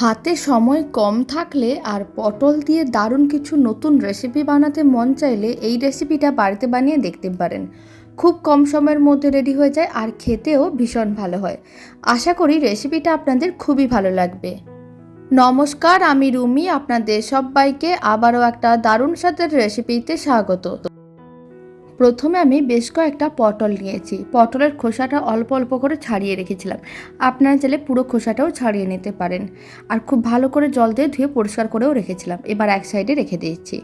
হাতে সময় কম থাকলে আর পটল দিয়ে দারুণ কিছু নতুন রেসিপি বানাতে মন চাইলে এই রেসিপিটা বাড়িতে বানিয়ে দেখতে পারেন। খুব কম সময়ের মধ্যে রেডি হয়ে যায় আর খেতেও ভীষণ ভালো হয়। আশা করি রেসিপিটা আপনাদের খুবই ভালো লাগবে। নমস্কার, আমি রুমি, আপনাদের সবাইকে আবারও একটা দারুণ স্বাদের রেসিপিতে স্বাগত। প্রথমে আমি বেশ কয়েকটা পটল নিয়েছি। পটলের খোসাটা অল্প অল্প করে ছাড়িয়ে রেখেছিলাম। আপনারা চাইলে পুরো খোসাটাও ছাড়িয়ে নিতে পারেন। আর খুব ভালো করে জল দিয়ে ধুয়ে পরিষ্কার করেও রেখেছিলাম। এবার এক সাইডে রেখে দিয়েছি।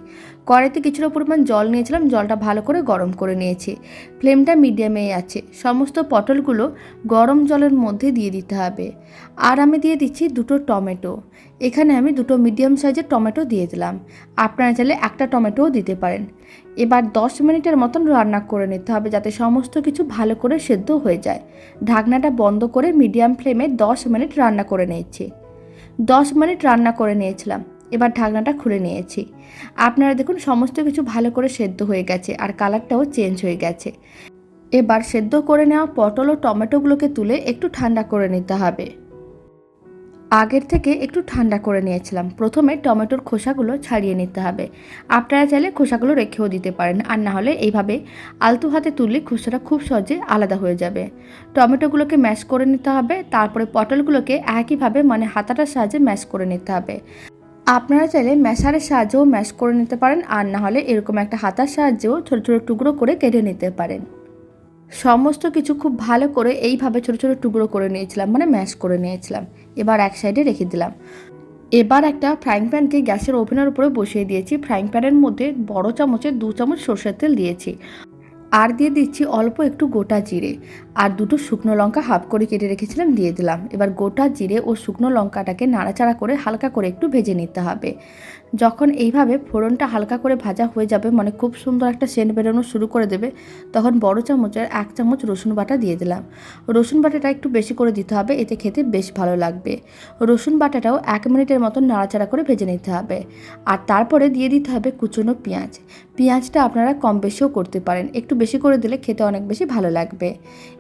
কড়াইতে কিছুটা পরিমাণ জল নিয়েছিলাম। জলটা ভালো করে গরম করে নিয়েছি। ফ্লেমটা মিডিয়ামেই আছে। সমস্ত পটলগুলো গরম জলের মধ্যে দিয়ে দিতে হবে। আর আমি দিয়ে দিচ্ছি দুটো টমেটো। এখানে আমি দুটো মিডিয়াম সাইজের টমেটো দিয়ে দিলাম। আপনারা চাইলে একটা টমেটোও দিতে পারেন। এবার দশ মিনিটের মতন রান্না করে নিতে হবে যাতে সমস্ত কিছু ভালো করে সেদ্ধ হয়ে যায়। ঢাকনাটা বন্ধ করে মিডিয়াম ফ্লেমে দশ মিনিট রান্না করে নিয়েছি। দশ মিনিট রান্না করে নিয়েছিলাম, এবার ঢাকনাটা খুলে নিয়েছি। আপনারা দেখুন সমস্ত কিছু ভালো করে সেদ্ধ হয়ে গেছে আর কালারটাও চেঞ্জ হয়ে গেছে। এবার সেদ্ধ করে নেওয়া পটল ও টমেটোগুলোকে তুলে একটু ঠান্ডা করে নিতে হবে। আগের থেকে একটু ঠান্ডা করে নিয়েছিলাম। প্রথমে টমেটোর খোসাগুলো ছাড়িয়ে নিতে হবে। আপনারা চাইলে খোসাগুলো রেখেও দিতে পারেন। আর না হলে এইভাবে আলতু হাতে তুললে খোসাটা খুব সহজে আলাদা হয়ে যাবে। টমেটোগুলোকে ম্যাশ করে নিতে হবে। তারপরে পটলগুলোকে একইভাবে মানে হাতাটার সাহায্যে ম্যাশ করে নিতে হবে। আপনারা চাইলে ম্যাশারের সাহায্যেও ম্যাশ করে নিতে পারেন। আর না হলে এরকম একটা হাতার সাহায্যেও ছোটো ছোটো টুকরো করে কেটে নিতে পারেন। সমস্ত কিছু খুব ভালো করে এইভাবে ছোটো ছোটো টুকরো করে নিয়েছিলাম মানে ম্যাশ করে নিয়েছিলাম। এবার এক সাইডে রেখে দিলাম। এবার একটা ফ্রাইং প্যানকে গ্যাসের ওভেনের উপরে বসিয়ে দিয়েছি। ফ্রাইং প্যানের মধ্যে বড় চামচে দু চামচ সর্ষের তেল দিয়েছি। আর দিয়ে দিচ্ছি অল্প একটু গোটা জিরে। আর দুটো শুকনো লঙ্কা হাফ করে কেটে রেখেছিলাম, দিয়ে দিলাম। এবার গোটা জিরে ও শুকনো লঙ্কাটাকে নাড়াচাড়া করে হালকা করে একটু ভেজে নিতে হবে। যখন এইভাবে ফোড়নটা হালকা করে ভাজা হয়ে যাবে মানে খুব সুন্দর একটা সেন্ট বেরোনো শুরু করে দেবে, তখন বড় চামচের এক চামচ রসুন বাটা দিয়ে দিলাম। রসুন বাটাটা একটু বেশি করে দিতে হবে, এতে খেতে বেশ ভালো লাগবে। রসুন বাটাটাও এক মিনিটের মতন নাড়াচাড়া করে ভেজে নিতে হবে। আর তারপরে দিয়ে দিতে হবে কুচনো পেঁয়াজ। পেঁয়াজটা আপনারা কম বেশিও করতে পারেন, একটু বেশি করে দিলে খেতে অনেক বেশি ভালো লাগবে।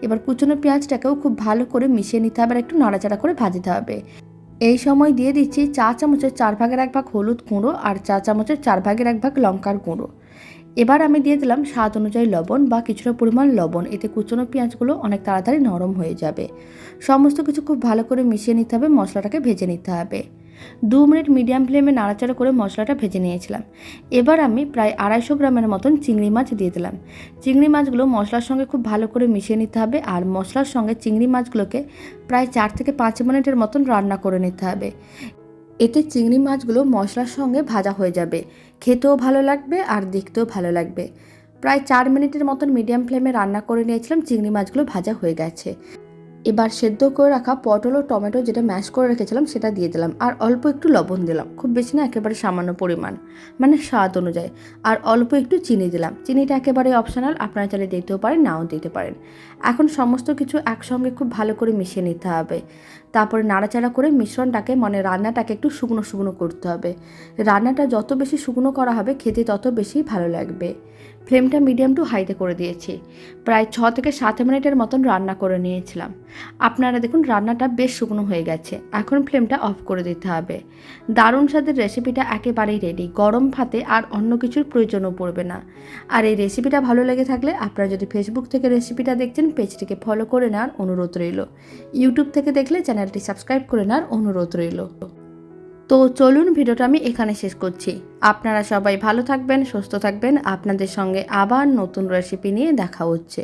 এবার কুচনো পেঁয়াজটাকেও খুব ভালো করে মিশিয়ে নিতে হবে আর একটু নাড়াচাড়া করে ভাজতে হবে। এই সময় দিয়ে দিচ্ছি চা চামচের চার ভাগের এক ভাগ হলুদ গুঁড়ো আর চা চামচের চার ভাগের এক ভাগ লঙ্কার গুঁড়ো। এবার আমি দিয়ে দিলাম স্বাদ অনুযায়ী লবণ বা কিছুটা পরিমাণ লবণ, এতে কুচনো পেঁয়াজগুলো অনেক তাড়াতাড়ি নরম হয়ে যাবে। সমস্ত কিছু খুব ভালো করে মিশিয়ে নিতে হবে, মশলাটাকে ভেজে নিতে হবে। দু মিনিট মিডিয়াম ফ্লেমে নাড়াচাড়া করে মশলাটা ভেজে নিয়েছিলাম। এবার আমি প্রায় আড়াইশো গ্রামের মতন চিংড়ি মাছ দিয়ে দিলাম। চিংড়ি মাছগুলো মশলার সঙ্গে খুব ভালো করে মিশিয়ে নিতে হবে আর মশলার সঙ্গে চিংড়ি মাছগুলোকে প্রায় চার থেকে পাঁচ মিনিটের মতন রান্না করে নিতে হবে। এতে চিংড়ি মাছগুলো মশলার সঙ্গে ভাজা হয়ে যাবে। খেতেও ভালো লাগবে আর দেখতেও ভালো লাগবে। প্রায় চার মিনিটের মতন মিডিয়াম ফ্লেমে রান্না করে নিয়েছিলাম, চিংড়ি মাছগুলো ভাজা হয়ে গেছে। এবার সেদ্ধ করে রাখা পটল ও টমেটো যেটা ম্যাশ করে রেখেছিলাম, সেটা দিয়ে দিলাম। আর অল্প একটু লবণ দিলাম। খুব বেশি না, একেবারে সামান্য পরিমাণ। মানে স্বাদ অনুযায়ী। আর অল্প একটু চিনি দিলাম। চিনিটা একেবারে অপশনাল আপনারা চাইলে দিতেও পারেন, নাও দিতে পারেন। এখন সমস্ত কিছু একসঙ্গে খুব ভালো করে মিশিয়ে নিতে হবে। তারপরে নাড়াচাড়া করে মিশ্রণটাকে মানে রান্নাটাকে একটু শুকনো শুকনো করতে হবে। রান্নাটা যত বেশি শুকনো করা হবে, খেতে তত বেশি ভালো লাগবে। ফ্লেমটা মিডিয়াম টু হাইতে করে দিয়েছি। প্রায় ছ থেকে সাত মিনিটের মতন রান্না করে নিয়েছিলাম। আপনারা দেখুন, রান্নাটা বেশ শুকনো হয়ে গেছে। এখন ফ্লেমটা অফ করে দিতে হবে। দারুণ স্বাদের রেসিপিটা একেবারেই রেডি গরম ভাতে আর অন্য কিছুর প্রয়োজনও পড়বে না। আর এই রেসিপিটা ভালো লেগে থাকলে আপনারা যদি ফেসবুক থেকে রেসিপিটা দেখছেন, পেজটিকে ফলো করে নেওয়ার অনুরোধ রইল। ইউটিউব থেকে দেখলে চ্যানেলটি সাবস্ক্রাইব করে নেওয়ার অনুরোধ রইল। তো চলুন ভিডিওটা আমি এখানে শেষ করছি। আপনারা সবাই ভালো থাকবেন, সুস্থ থাকবেন। আপনাদের সঙ্গে আবার নতুন রেসিপি নিয়ে দেখা হচ্ছে।